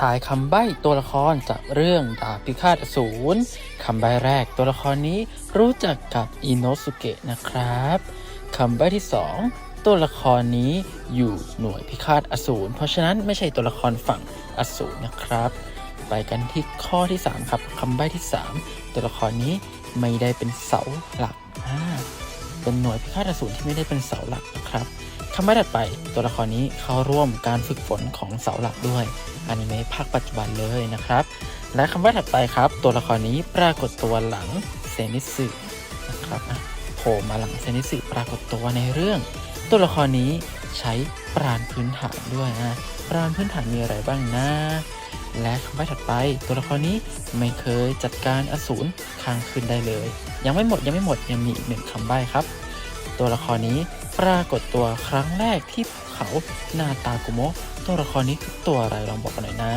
ทายคำใบ้ตัวละครจากเรื่องดาบพิฆาตอสูรคำใบ้แรกตัวละครนี้รู้จักกับอิโนสุเกะนะครับคำใบ้ที่สองตัวละครนี้อยู่หน่วยพิฆาตอสูรเพราะฉะนั้นไม่ใช่ตัวละครฝั่งอสูรนะครับ ไปกันที่ข้อที่สามครับคำใบ้ที่สามตัวละครนี้ไม่ได้เป็นเสาหลักอ่าเป็นหน่วยพิฆาตอสูรที่ไม่ได้เป็นเสาหลักนะครับำใบ้ถัดไปตัวละครนี้เข้าร่วมการฝึกฝนของเสาหลักด้วยอนิเมะภาคปัจจุบันเลยนะครับ และคำใบ้ถัดไปครับ ตัวละครนี้ปรากฏตัวหลังเซนิสึนะครับอะโผล่มาหลังเซนิสึปรากฏตัวในเรื่อง ตัวละครนี้ใช้ปราณพื้นฐานด้วยนะปราณพื้นฐานมีอะไรบ้างนะ และคำใบ้ถัดไป ตัวละครนี้ไม่เคยจัดการอสูรข้างขึ้นได้เลย ยังไม่หมดยังไม่หมดยังมีอีกหนึ่งคำใบ้ครับ ตัวละครนี้ ปรากฏตัวครั้งแรกที่เขานาตากุโมะตัวละครนี้คือตัวอะไรลองบอกกันหน่อยนะ